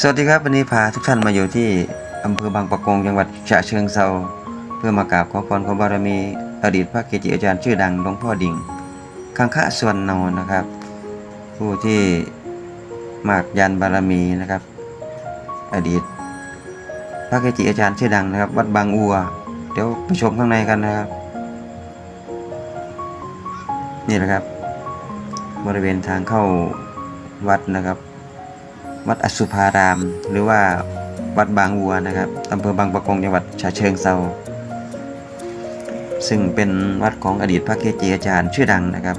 สวัสดีครับวันนี้พาทุกท่านมาอยู่ที่อำเภอบางปะกงจังหวัดฉะเชิงเซาเพื่อมากราบขอพรขอบารมีอดีตพระเกจิอาจารย์ชื่อดังหลวงพ่อดิ่งคังคะส่วนนนะครับ ผู้ที่มากยันบารมีนะครับ อดีต พระเกจิอาจารย์ชื่อดังนะครับ วัดบางอัว เดี๋ยวไปชมข้างในกันนะครับ นี่แหละครับ บริเวณทางเข้าวัดนะครับ วัดอสุภาราม หรือว่าวัดบางวัวนะครับอำเภอบางปะกงจังหวัดฉะเชิงเซาซึ่งเป็นวัดของอดีตพระเกจิอาจารย์ชื่อดังนะครับ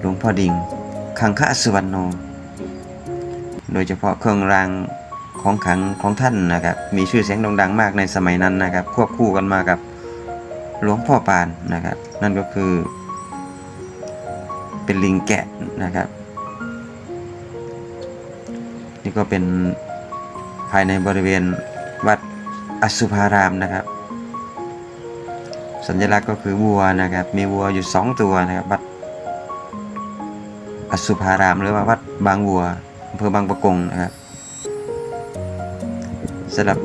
หลวงพ่อดิงคังคะสุวรรณโน โดยเฉพาะเครื่องรางของขังของท่านนะครับ มีชื่อเสียงโด่งดังมากในสมัยนั้นนะครับ ควบคู่กันมากับหลวงพ่อปานนะครับ นั่นก็คือ เป็นลิงแกะนะครับ นี่ก็เป็นภายในบริเวณวัดอสุภารามนะครับ สัญลักษณ์ก็คือวัวนะครับ มีวัวอยู่สองตัวนะครับวัดอสุภารามหรือว่าวัดบางวัวอำเภอบางปะกงนะครับสำหรับ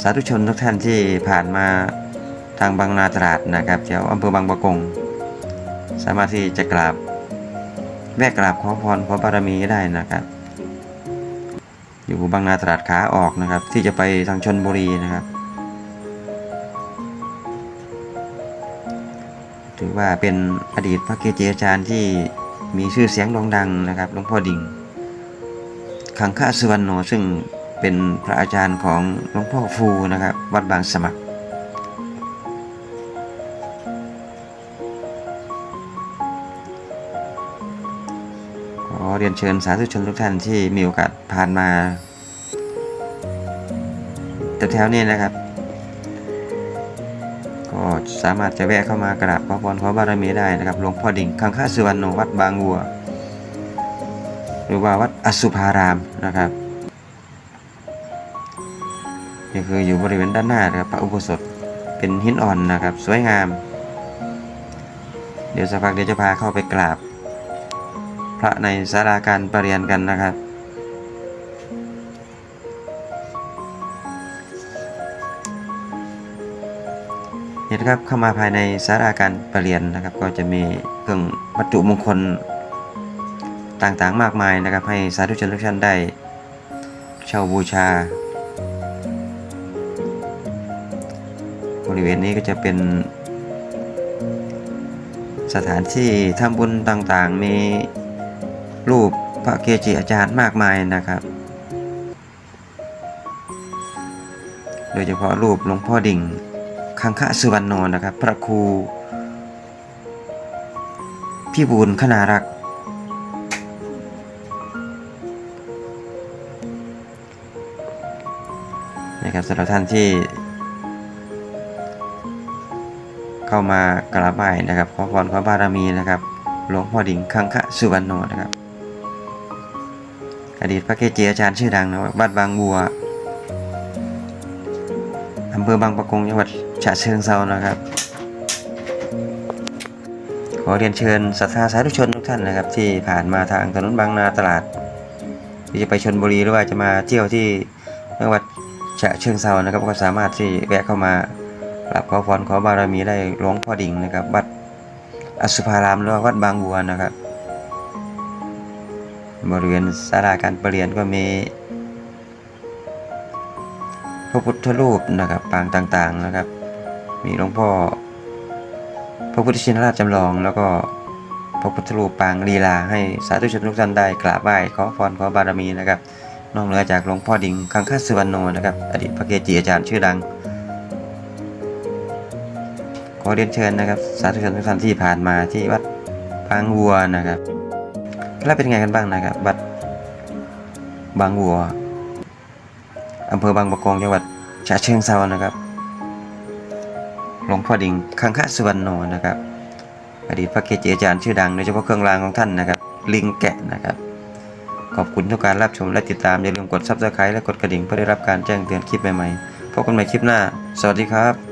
สาธุชนทุกท่านที่ผ่านมาทางบางนาตราดนะครับแถวอำเภอบางปะกง สามารถที่จะกราบแวะกราบขอพรขอบารมีได้นะครับ อยู่บางนาตราดขาออกนะครับ ที่จะไปทางชนบุรีนะครับ ถือว่าเป็นอดีตพระเกจิอาจารย์ที่มีชื่อเสียงโด่งดังนะครับหลวงพ่อดิ่งขังฆสุวรรณโนซึ่งเป็นพระอาจารย์ของหลวงพ่อฟูนะครับ วัดบางสมัคร เรียนเชิญสาธุชนทุกท่านที่มีโอกาสผ่านมาแถวๆนี้นะครับ ก็สามารถจะแวะเข้ามากราบขอพรขอบารมีได้นะครับหลวงพ่อดิ่งคังค่าสุวรรณวัดบางวัว หรือว่าวัดอสุภารามนะครับนี่คืออยู่บริเวณด้านหน้านะครับพระอุโบสถเป็นหินอ่อนนะครับ สวยงาม เดี๋ยวสักพักเดี๋ยวจะพาเข้าไปกราบ ระในสาราการประเรียนกันนะครับ นี่นะครับเข้ามาภายในสาราการประเรียนนะครับ ก็จะมีเครื่องวัตถุมงคลต่างๆมากมายนะครับ ให้สาธุชนทุกท่านได้เช่าบูชา บริเวณนี้ก็จะเป็นสถานที่ทำบุญต่างๆ มี รูปพระเกจิอาจารย์มากมายนะครับ โดยเฉพาะรูปหลวงพ่อดิ่งคังคะสุวรรณโนนะครับ พระครูพี่บุญคณารักษ์นะครับสำหรับท่านที่ เข้ามากราบไหว้นะครับ ขอพรขอบารมีนะครับ หลวงพ่อดิ่งคังคะสุวรรณโนนะครับ อดีตพระเกจิอาจารย์ชื่อดังนะบวัดบางบัวอำเภอบางปะกงจังหวัดฉะเชิงเซานะครับ ขอเรียนเชิญศรัทธาสาธุชนทุกท่านนะครับ ที่ผ่านมาทางถนนบางนาตลาดที่จะไปชนบุรีหรือว่าจะมาเที่ยวที่จังหวัดฉะเชิงเซานะครับก็สามารถที่แวะเข้ามากราบขอพรขอบารมีได้หลวงพ่อดิ่งนะครับวัดอสุภารามหรือว่าวัดบางบัวนะครับ บริเวณศาลาการประเรียนก็มีพระพุทธรูปนะครับปางต่างๆนะครับ มีหลวงพ่อพระพุทธชินราชจำลอง แล้วก็พระพุทธรูปปางลีลา ให้สาธุชนทุกท่านได้กราบไหว้ขอพรขอบารมีนะครับ นอกเหนือจากหลวงพ่อดิ่งคังคสุวรรณโนนะครับ อดีตพระเกจิอาจารย์ชื่อดัง ขอเรียนเชิญนะครับ สาธุชนทุกท่านที่ผ่านมาที่วัดปางวัวนะครับ แล้วเป็นไงกันบ้างนะครับวัดบางวัวอำเภอบางปะกงจังหวัดฉะเชิงเซานะครับหลวงพ่อดิ่งคังคะสุวรรณโนนะครับ อดีตพระเกจิอาจารย์ชื่อดังโดยเฉพาะเครื่องรางของท่านนะครับ ลิงแกะนะครับ ขอบคุณทุกการรับชมและติดตาม อย่าลืมกด subscribe และกดกระดิ่งเพื่อได้รับการแจ้งเตือนคลิปใหม่ๆพบกันใหม่คลิปหน้า สวัสดีครับ